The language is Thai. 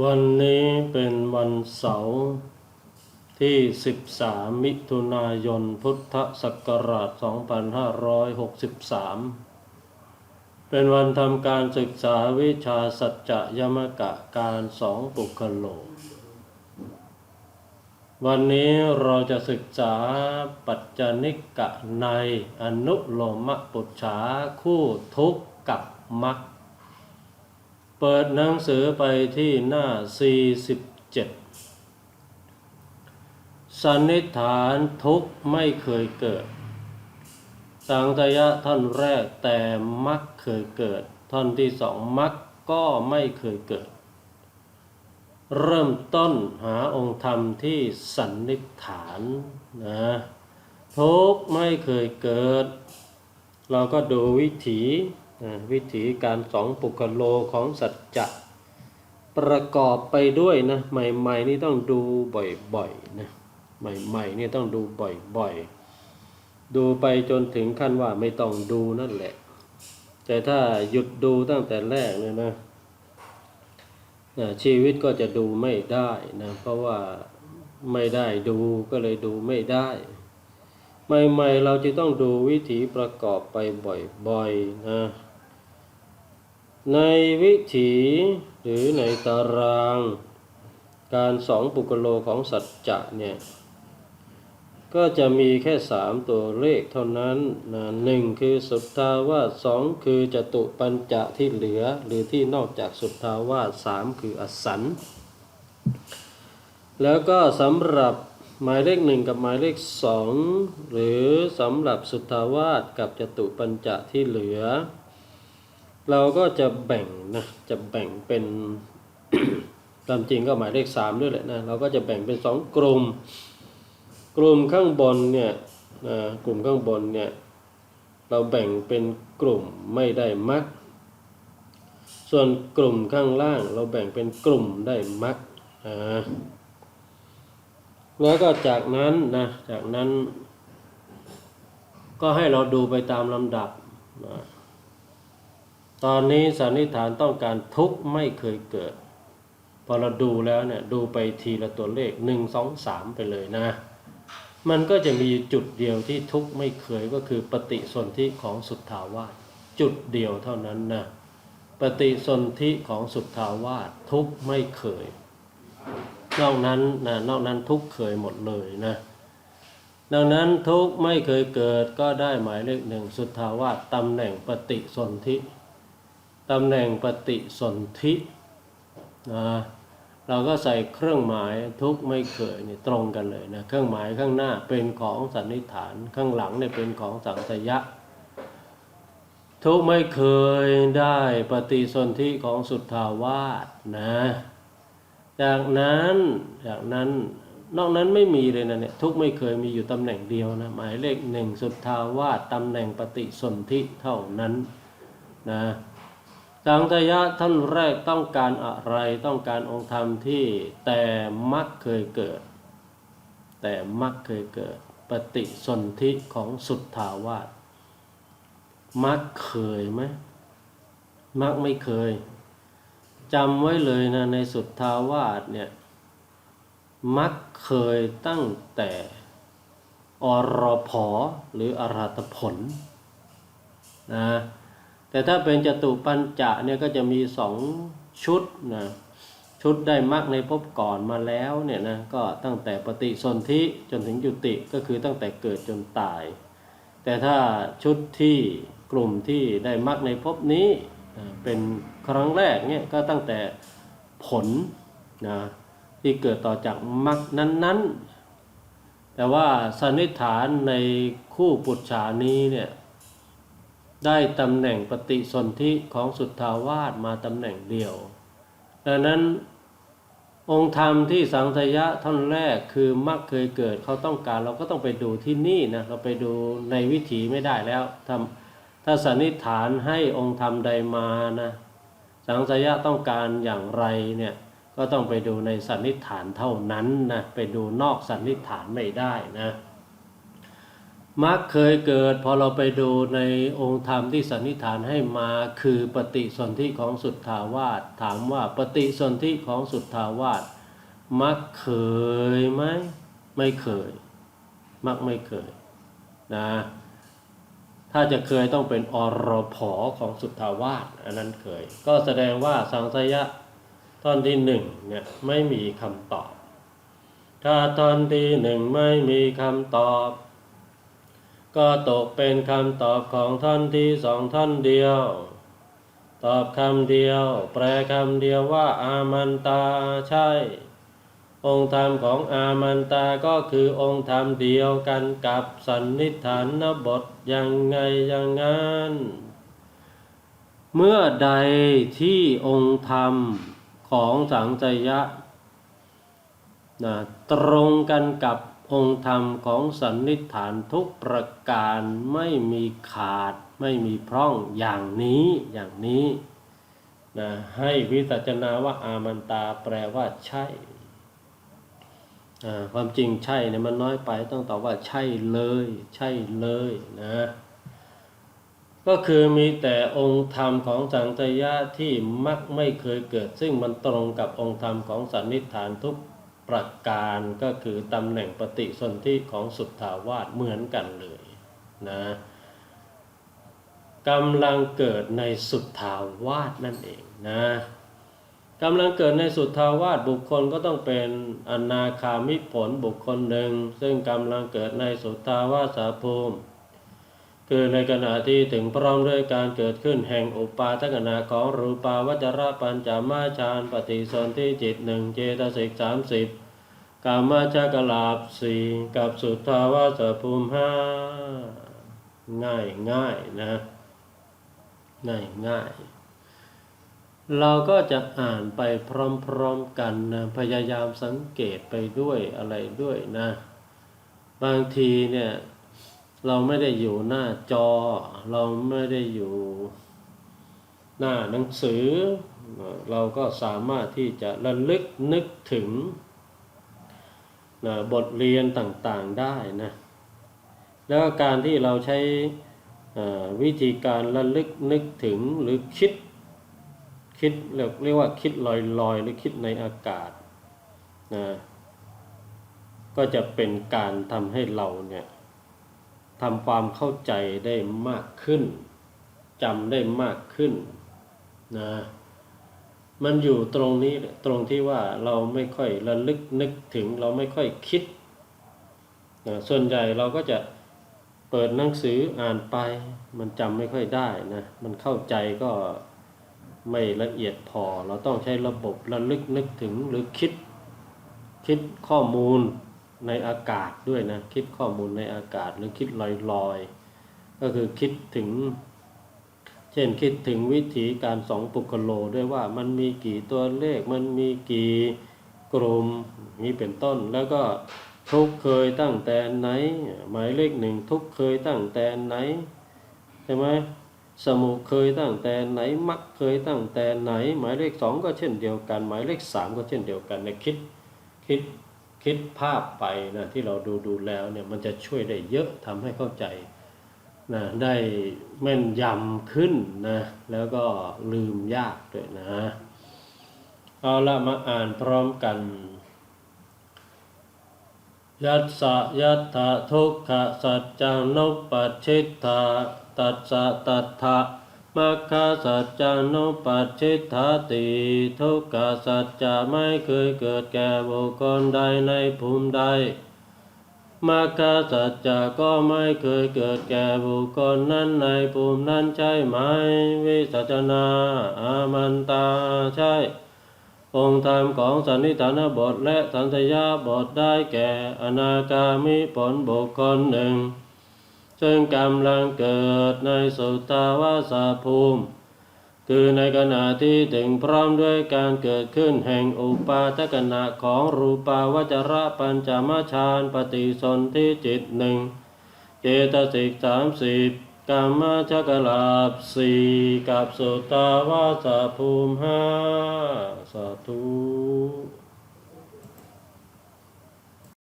วันนี้เป็นวันเสาร์ที่ 13 มิถุนายน พุทธศักราช 2563 เป็นวันทำการศึกษาวิชาสัจจะยมกะการสองปุคโลวันนี้เราจะศึกษาปัจจนิกะในอนุโลมปุจฉาคู่ทุกข์กับมรรค เปิดหนังสือไปที่หน้า 47 สันนิษฐานทุกไม่เคยเกิด สังทยะท่อนแรกแต่มักเคยเกิด ท่อนที่สองมักก็ไม่เคยเกิด เริ่มต้นหาองค์ธรรมที่สันนิษฐานนะทุกไม่เคยเกิด เราก็ดูวิถี วิถีการสองปุคโลของสัจจะประกอบไปด้วยนะใหม่ๆนี่ต้องดูบ่อยๆนะใหม่ๆนี่ต้องดูบ่อยๆ ดูไปจนถึงขั้นว่าไม่ต้องดูนั่นแหละ แต่ถ้าหยุดดูตั้งแต่แรกเนี่ยนะอ่าชีวิตก็จะดูไม่ได้นะเพราะว่าไม่ได้ดูก็เลยดูไม่ได้ใหม่ๆเราจะต้องดูวิถีประกอบไปบ่อยๆนะ ในวิถีหรือในตาราง การสองปุกโลของสัจจะเนี่ย ก็จะมีแค่สามตัวเลขเท่านั้นนะหนึ่งคือสุทธาวาสสองคือจตุปัญจะที่เหลือ หรือที่นอกจากสุทธาวาสสามคืออสันแล้วก็สำหรับหมายเลขหนึ่งกับหมายเลขสองหรือสำหรับสุทธาวาสกับจตุปัญจะที่เหลือ เราก็จะแบ่งนะจะแบ่งเป็นตามจริงก็หมายเลขสามด้วยแหละนะเราก็จะแบ่งเป็นสองกลุ่ม กลุ่มข้างบนเนี่ยนะกลุ่มข้างบนเนี่ยเราแบ่งเป็นกลุ่มไม่ได้มักส่วนกลุ่มข้างล่างเราแบ่งเป็นกลุ่มได้มักอ่าแล้วก็จากนั้นนะจากนั้น ก็ให้เราดูไปตามลำดับนะ ตอนนี้สันนิษฐานต้องการทุกข์ไม่เคยเกิด พอเราดูแล้วเนี่ยดูไปทีละตัวเลขหนึ่งสองสามไปเลยนะ มันก็จะมีจุดเดียวที่ทุกข์ไม่เคยก็คือปฏิสนธิของสุทธาวาสจุดเดียวเท่านั้นนะปฏิสนธิของสุทธาวาสทุกข์ไม่เคย นอกนั้นนะนอกนั้นทุกข์เคยหมดเลยนะดังนั้นทุกข์ไม่เคยเกิดก็ได้หมายเลขหนึ่งสุทธาวาสตำแหน่งปฏิสนธิ ตำแหน่งปฏิสนธินะเราก็ใส่เครื่องหมายทุกไม่เคยนี่ตรงกันเลยนะเครื่องหมายข้างหน้าเป็นของสันนิษฐานข้างหลังเนี่ยเป็นของสังสยะ ทุกไม่เคยได้ปฏิสนธิของสุทธาวาสนะจากนั้นจากนั้นนอกนั้นไม่มีเลยนะเนี่ยทุกไม่เคยมีอยู่ตำแหน่งเดียวนะหมายเลขหนึ่งสุทธาวาสตำแหน่งปฏิสนธิเท่านั้นนะ สังทยะท่านแรกต้องการอะไรต้องการองค์ธรรมที่แต่มักเคยเกิด แต่มักเคยเกิด ปฏิสนธิของสุทธาวาสมักเคยไหมมักไม่เคยจำไว้เลยนะในสุทธาวาสเนี่ยมักเคยตั้งแต่อรพหรืออรหัตผลนะ แต่ถ้าเป็นจตุปัญจะเนี่ยก็จะมีสองชุดนะชุดได้มักในภพก่อนมาแล้วเนี่ยนะก็ตั้งแต่ปฏิสนธิจนถึงจุติก็คือตั้งแต่เกิดจนตาย แต่ถ้าชุดที่กลุ่มที่ได้มักในภพนี้เป็นครั้งแรกเนี่ยก็ตั้งแต่ผลนะที่เกิดต่อจากมักนั้นๆ แต่ว่าสันนิษฐานในคู่ปุจฉานี้เนี่ย ได้ตำแหน่งปฏิสนธิของสุทธาวาสมาตำแหน่งเดียว ดังนั้นองค์ธรรมที่สังทยะท่อนแรกคือมักเคยเกิดเขาต้องการเราก็ต้องไปดูที่นี่นะเราไปดูในวิถีไม่ได้แล้วทำถ้าสันนิษฐานให้องค์ธรรมใดมานะสังทยะต้องการอย่างไรเนี่ยก็ต้องไปดูในสันนิษฐานเท่านั้นนะไปดูนอกสันนิษฐานไม่ได้นะ มักเคยเกิดพอเราไปดูในองค์ธรรมที่สันนิษฐานให้มาคือปฏิสนธิของสุทธาวาสถามว่าปฏิสนธิของสุทธาวาสมักเคยไหมไม่เคย มักไม่เคยนะถ้าจะเคยต้องเป็นอรพอของสุทธาวาสอันนั้นเคย ก็แสดงว่าสังสยะท่อนที่หนึ่งเนี่ยไม่มีคำตอบ ถ้าท่อนที่หนึ่งไม่มีคำตอบ ก็ตกเป็นคำตอบของท่อนที่สองท่อนเดียว ตอบคำเดียว แปลคำเดียวว่า อามันตาใช่ องค์ธรรมของอามันตาก็คือองค์ธรรมเดียวกันกับสันนิษฐานนบทยังไงอย่างนั้น เมื่อใดที่องค์ธรรมของสังจยะนะตรงกันกับ องค์ธรรมของสันนิษฐานทุกประการไม่มีขาดไม่มีพร่องอย่างนี้อย่างนี้นะให้วิสัชนาว่าอามันตาแปลว่าใช่ ความจริงใช่เนี่ยมันน้อยไปต้องตอบว่าใช่เลย ใช่เลยนะก็คือมีแต่องค์ธรรมของสังตยะที่มักไม่เคยเกิด ซึ่งมันตรงกับองค์ธรรมของสันนิษฐานทุก ประการก็คือตำแหน่งปฏิสนธิของสุทธาวาสเหมือนกันเลยนะกำลังเกิดในสุทธาวาสนั่นเองนะกำลังเกิดในสุทธาวาสบุคคลก็ต้องเป็นอนาคามิผลบุคคลหนึ่ง ซึ่งกำลังเกิดในสุทธาวาสภูมิ คือในขณะที่ถึงพร้อมด้วยการเกิดขึ้นแห่งอุปาทขณะของรูปาวัจระปัญจามาฌานปฏิสนธิจิตหนึ่งเจตสิกสามสิบกามาชากลาบสี่กับสุทธาวาสภูมิห้าง่ายง่ายนะ ง่ายง่ายเราก็จะอ่านไปพร้อมๆกันนะพยายามสังเกตไปด้วยอะไรด้วยนะ บางทีเนี่ย เราไม่ได้อยู่หน้าจอ เราไม่ได้อยู่หน้าหนังสือ เราก็สามารถที่จะระลึกนึกถึงนะบทเรียนต่างๆได้นะ แล้วการที่เราใช้วิธีการระลึกนึกถึงหรือคิดคิดเรียกว่าคิดลอยๆ หรือคิดในอากาศนะก็จะเป็นการทำให้เราเนี่ย ทำความเข้าใจได้มากขึ้นจำได้มากขึ้นนะมันอยู่ตรงนี้ตรงที่ว่าเราไม่ค่อยระลึกนึกถึงเราไม่ค่อยคิดนะส่วนใหญ่เราก็จะเปิดหนังสืออ่านไป มันจำไม่ค่อยได้นะมันเข้าใจก็ไม่ละเอียดพอ เราต้องใช้ระบบระลึกนึกถึงหรือคิด คิดข้อมูล ในอากาศด้วยนะ คิดข้อมูลในอากาศหรือคิดลอยๆ ก็คือคิดถึง เช่นคิดถึงวิธีการสองปุกโลด้วยว่ามันมีกี่ตัวเลขมันมีกี่กลุ่มนี้เป็นต้น แล้วก็ทุกเคยตั้งแต่ไหน หมายเลขหนึ่งทุกเคยตั้งแต่ไหนใช่ไหมสมุเคยตั้งแต่ไหนมักเคยตั้งแต่ไหน หมายเลขสองก็เช่นเดียวกัน หมายเลขสามก็เช่นเดียวกันในคิดคิด คิดภาพไปนะที่เราดูดูแล้วเนี่ยมันจะช่วยได้เยอะทำให้เข้าใจนะได้แม่นยำขึ้นนะแล้วก็ลืมยากด้วยนะ เอาละมาอ่านพร้อมกันยัสสะยัตถะทุกขะสัจจังนุปัชชิตถาตัสสะตัตถะ มัคคสัจจานุปัชชิตาติทุกขสัจจะไม่เคยเกิดแก่บุคคลใดในภูมิใดมัคคสัจจะก็ไม่เคยเกิดแก่บุคคลนั้นในภูมินั้นใช่ไหม วิสัชนาอามันตาใช่ องค์ธรรมของสันนิฐานบทและสันทยาบทได้แก่อนาคามิผลบุคคลหนึ่ง ซึ่งกำลังเกิดในสุตาวาสภูมิ คือในขณะที่ถึงพร้อมด้วยการเกิดขึ้นแห่งอุปาทขณะของรูปาวจระปัญจมาฌานปฏิสนธิจิตหนึ่งเจตสิกสามสิบกรรมชกลาบสี่กับสุตาวาสภูมิห้าสาธุ